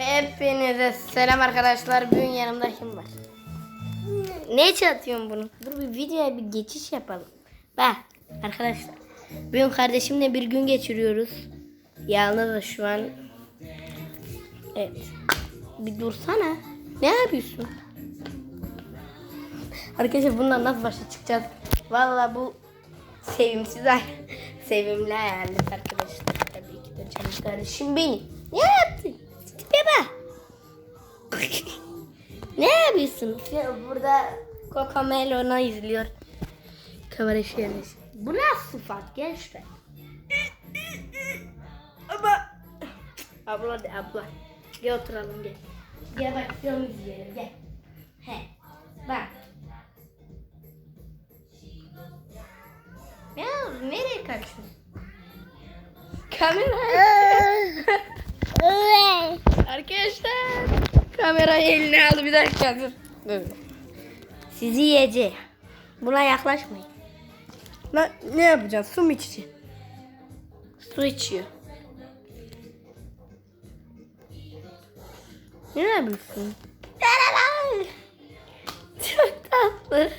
Hepinize selam arkadaşlar. Bugün yanımda kim var? Ne çatıyorsun bunu? Dur bir videoya bir geçiş yapalım. Bak arkadaşlar. Bugün kardeşimle bir gün geçiriyoruz. Yalnız şu an. Evet. Bir dursana. Ne yapıyorsun? Arkadaşlar bundan nasıl başa çıkacağız? Vallahi bu sevimsiz sevimli hayalet arkadaşlar. Tabii ki de canım kardeşim benim. Ne yaptın? Ya burada Cocomelon'u izliyor. Kamera şöyle. Bu nasıl sıfat gençler? Ama abla de abla. Gel oturalım gel. Gel bak film izleyelim gel. He. Bak. Ya nereye kaçıyorsun? Kamera. Arkadaşlar. Kamerayı eline aldı bir dakika dur. Dur. Sizi yiyeceğim. Buna yaklaşmayın. Ne, ne yapacağız? Su mu içeceksin? Su içiyor. Ne yapıyorsun? Çok tatlı.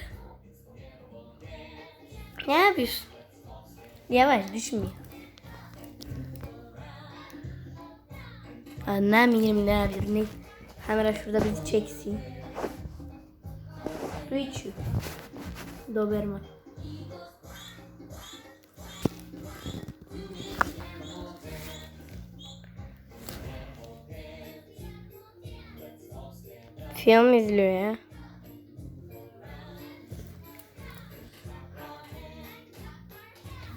Ne yapıyorsun? Yavaş düşmüyor. Ne yapıyor. Ne? Kamera şurada bizi çeksin. Su içiyor. Doberman. Film izliyor ya.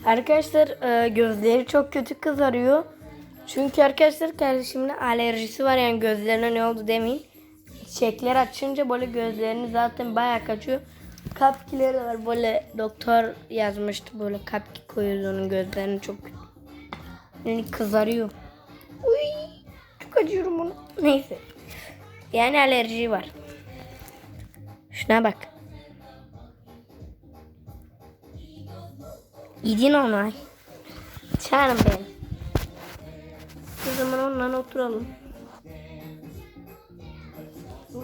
Arkadaşlar e, gözleri çok kötü kızarıyor. Çünkü arkadaşlar kardeşimin alerjisi var yani gözlerine ne oldu demeyin. Çiçekler açınca böyle gözlerini zaten bayağı kaçıyor. Kapkileri var böyle doktor yazmıştı böyle kapki koyuyoruz onun gözlerini çok. Yani kızarıyor. Uy, çok acıyorum bunu. Neyse. Yani alerji var. Şuna bak. Yedin onu ay. Canım benim. O zaman onunla oturalım.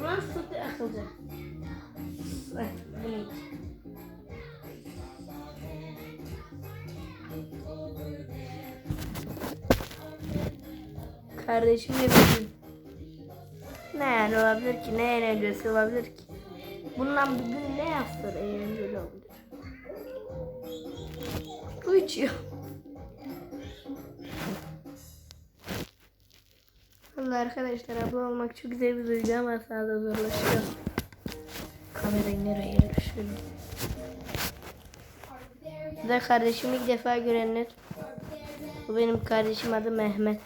Sütü akılcı. Eh, bunu iç. Kardeşim bileyim. Ne yani olabilir ki? Ne eğlencesi olabilir ki? Bundan bugün ne yapsın eğlenceli olabilir? Su içiyor. Allah arkadaşlar abla olmak çok güzel bir duygu ama sağda zorlaşıyor. Kamerayı nereye yerleştirelim? Bu da kardeşimi ilk defa görenler. Bu benim kardeşim adı Mehmet.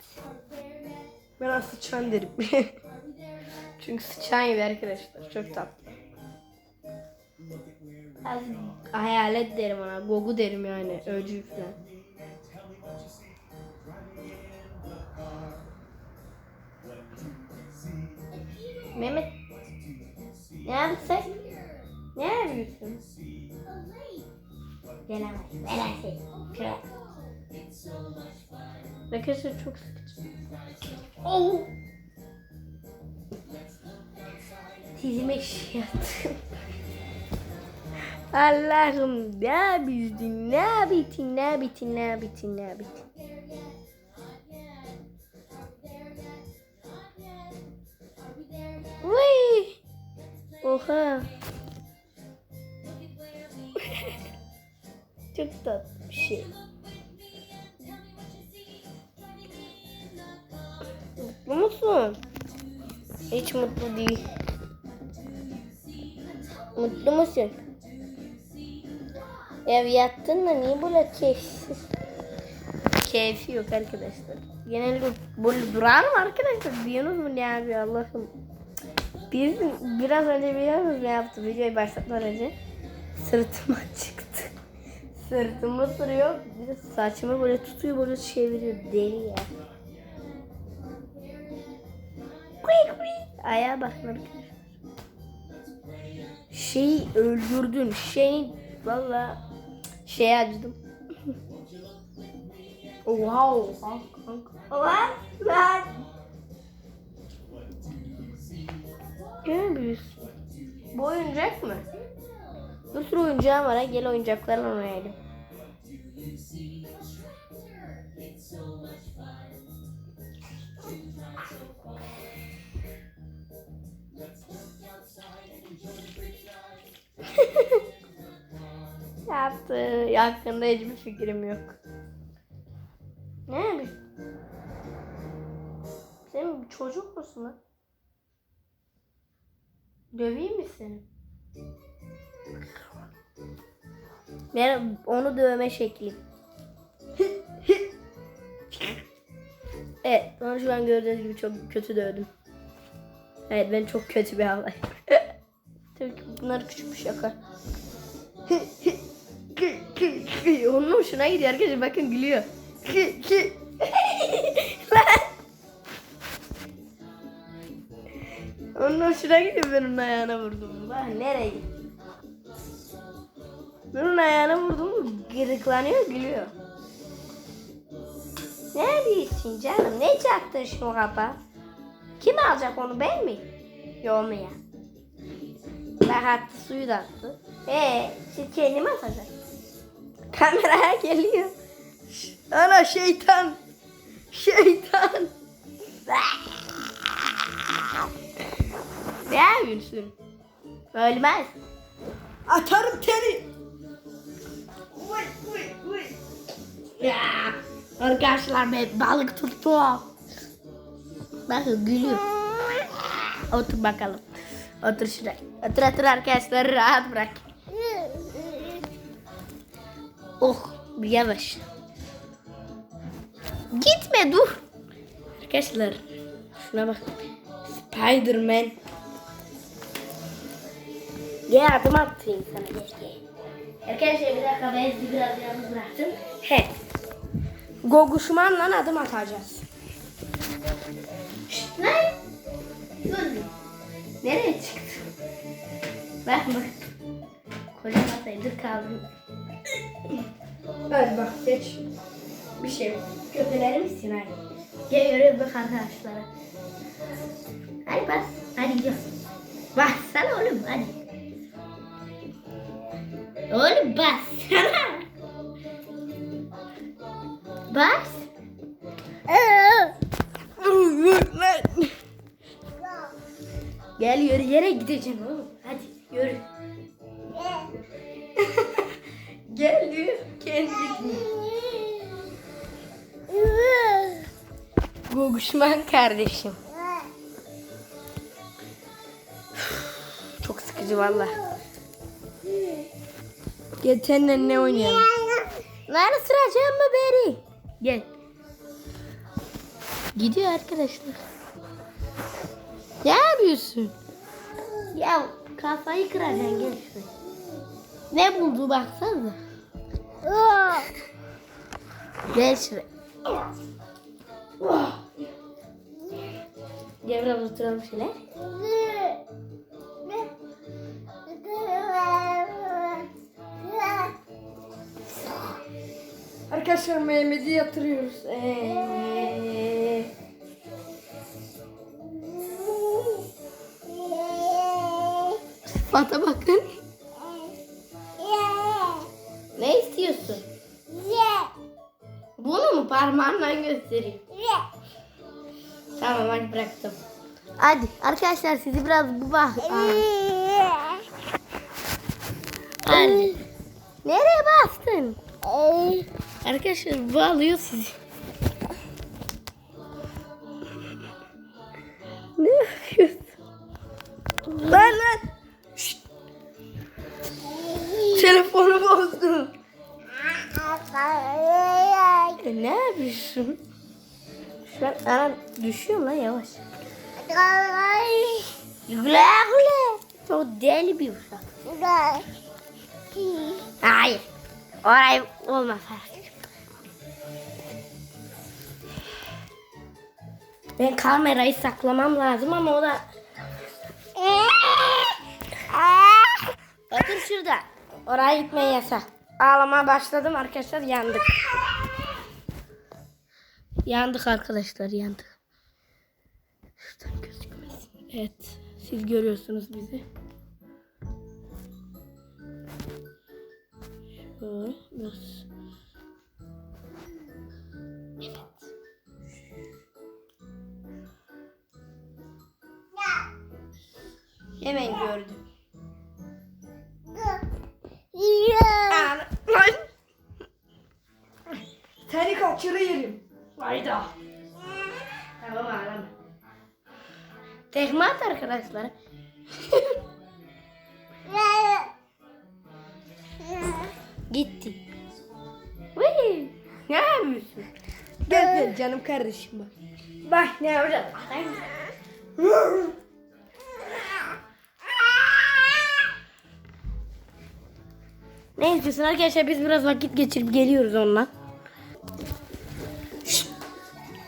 Ben aslında sıçan derim. Çünkü sıçan gibi arkadaşlar. Çok tatlı. Az hayalet derim ona. Gogu derim yani. Öcü falan. Mehmet. Ne sen? Ne yapıyorsun? Gelemez. Gelemez. Kral. Arkadaşlar çok sıkıcı. Oh! Dizime şey yaptım. Allah'ım ne yapıyorsun? Ne yapıyorsun? Ne yapıyorsun? Ne yapıyorsun? Ne yapıyorsun? Oha! Çok tatlı bir şey. Mutlu musun? Hiç mutlu değil. Mutlu musun? Ev yattın da niye böyle keyifsiz? Keyfi yok arkadaşlar. Genelde böyle durar mı arkadaşlar? Diyorsunuz mu ne yapıyor Allah'ım? Bir, biraz önce biliyor musunuz ne yaptı? Videoyu başlatmadan önce sırtıma çıktı. Sırtımı sırıyor. Bir de saçımı böyle tutuyor böyle çeviriyor. Deli ya. Kuy kuy. Ayağa bakın arkadaşlar. Şeyi öldürdün. Şeyi valla şeye acıdım. Oha oha kanka. Oha lan. Ne büyüsün? Bu oyuncak mı? Bir sürü oyuncağım var. Gel oyuncaklarla oynayalım. Yaptı. Hakkında hiçbir fikrim yok. Ne? Sen çocuk musun lan? Döveyim mi seni? Ben onu dövme şekli. evet, onu şu an gördüğünüz gibi çok kötü dövdüm. Evet, ben çok kötü bir avlayım. Tabii ki bunlar küçük bir şaka. Onun hoşuna gidiyor arkadaşlar bakın gülüyor. Hoşuna gidiyor ben onun ayağına vurdum. Bak nereye gitti? Ben onun ayağına vurdum mu gırıklanıyor gülüyor. Ne diyorsun canım? Ne çaktın şu kapa? Kim alacak onu ben mi? Yok mu ya? Ben attı suyu da attı. Ee, siz kendim atacak. Kameraya geliyor. Ana şeytan. Şeytan. Ne yapıyorsun? Ölmez. Atarım seni. Uy, uy, uy. Ya, arkadaşlar ben balık tuttum. Bakın gülüyor. Otur bakalım. Otur şuraya. Otur otur arkadaşlar rahat bırak. Oh yavaş. Gitme dur. Arkadaşlar şuna bak. Spiderman. Gel adım attım sana gel gel. Arkadaşlar bir dakika ben sizi biraz yalnız bıraktım. He. Goguşmanla adım atacağız. Şşt lan. Dur. Nereye çıktın? Bak bak. Koca masayı dur kaldım. Hadi bak seç. Bir şey yok. Köpeleri misin hadi. Gel görüyoruz bak arkadaşlara. Hadi bas. Hadi gidiyoruz. Bassana oğlum hadi. Oğlum bassana. Bas. Gel yürü yere gideceğim oğlum. Hadi yürü. Gel yürü. Kendi gitmiyor. Guguşman kardeşim. Çok sıkıcı valla. Gel seninle ne oynayalım? Lan ısıracağım mı beri? Gel. Gidiyor arkadaşlar. Ne yapıyorsun? Ya kafayı kıracaksın gel şuraya. Ne buldu baksana. Gel şuraya. Gel biraz oturalım şöyle. Arkadaşlar Mehmet'i yatırıyoruz. Ee... Sıfata bakın. Ne istiyorsun? Bunu mu parmağımla göstereyim? Tamam hadi bıraktım. Hadi arkadaşlar sizi biraz bu bak. Hadi. Nereye bastın? Arkadaşlar bu alıyor sizi. ne yapıyorsun? Lan lan. Telefonu bozdum. E, ne yapıyorsun? Şu an ana düşüyor lan yavaş. Güle güle. Çok deli bir uşak. Hayır. Orayı olmaz artık. Ben kamerayı saklamam lazım ama o da... Otur şurada. Oraya gitmeye yasak. Ağlamaya başladım arkadaşlar yandık. Yandık arkadaşlar yandık. Şuradan gözükmesin. Evet. Siz görüyorsunuz bizi. Şöyle biraz. Evet. Hemen gördüm. Seni kaçırıyorum. Hayda. Tamam ağlama. Tekme at arkadaşlar. Gitti. Vıy! Ne yapıyorsun? Gel gel canım kardeşim bak. Bak ne yapacağız? Ne istiyorsun arkadaşlar biz biraz vakit geçirip geliyoruz onunla. Şşt.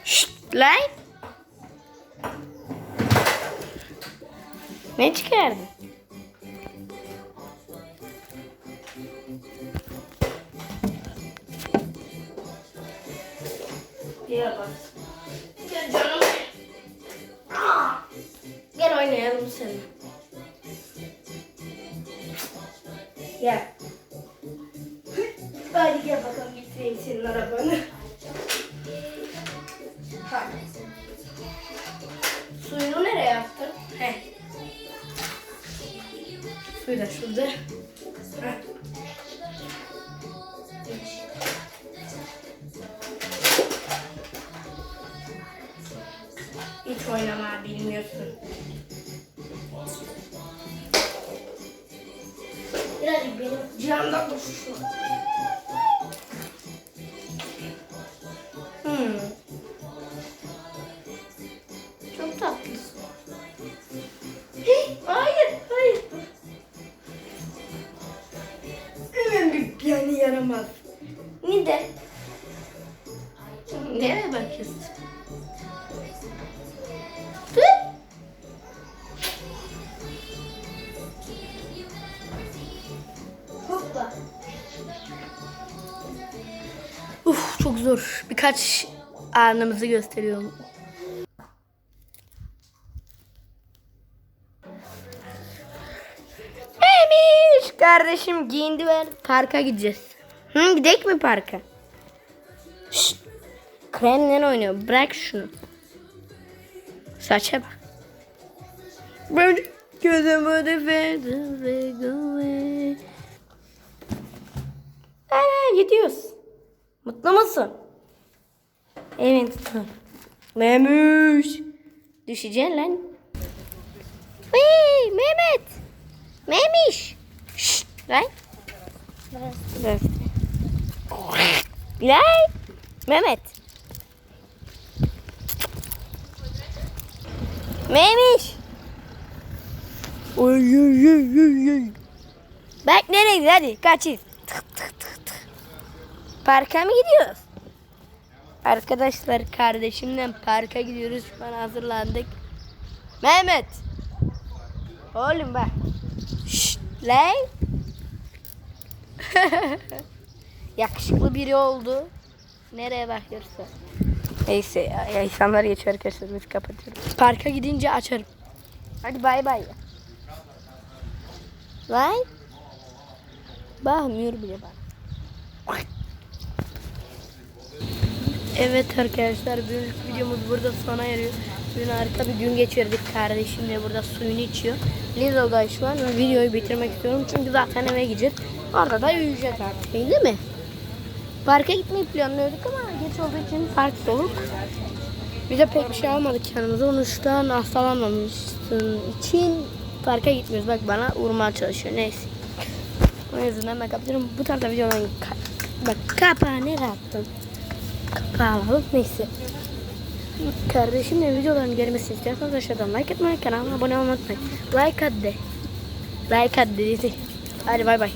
Şşt lan. Ne çıkardın? Gel bak. Gel canım. Aa! Gel oynayalım seninle. Gel. Hadi gel bakalım getireyim senin arabanı. Hadi. Suyunu nereye yaptın? Heh. Suyu da şurada. Çok zor. Birkaç anımızı gösteriyorum. Memiş kardeşim giyindi ver parka gideceğiz. Hı gidek mi parka? Şşt. Kremle oynuyor. Bırak şunu. Saça bak. Böyle gözüm böyle ve güve. Ana gidiyoruz. Mutlu musun? Evet. Memuş. Düşeceksin lan. Hey Mehmet. Memiş. Şşt lan. Biraz. Bilal. Mehmet. Memiş. Oy oy oy oy. Bak nereye hadi kaçın. Parka mı gidiyoruz? Arkadaşlar kardeşimle parka gidiyoruz. Şu an hazırlandık. Mehmet. Oğlum bak. Şşt lan. Yakışıklı biri oldu. Nereye bakıyorsa. Neyse ya, insanlar geçiyor arkadaşlar biz kapatıyoruz. Parka gidince açarım. Hadi bay bay. Lan. Bakmıyor bile bana. Evet arkadaşlar bugünkü videomuz burada sona eriyor. Bugün harika bir gün geçirdik kardeşimle burada suyunu içiyor. Lidl'da şu an videoyu bitirmek istiyorum çünkü zaten eve gidecek. Orada da uyuyacak artık değil mi? Parka gitmeyi planlıyorduk ama geç olduğu için farklı olur. Biz de pek bir şey almadık yanımıza. Onu şu an hastalanmamışsın için parka gitmiyoruz. Bak bana vurmaya çalışıyor. Neyse. O yüzden ben kapatıyorum. Bu tarzda videodan ka- bak kapağı nereye alalım. Neyse. Kardeşimle videoların gelmesini istiyorsanız aşağıdan like etmeyi, kanalıma abone olmayı unutmayın. Like at de. Like at dedi. Hadi bay bay.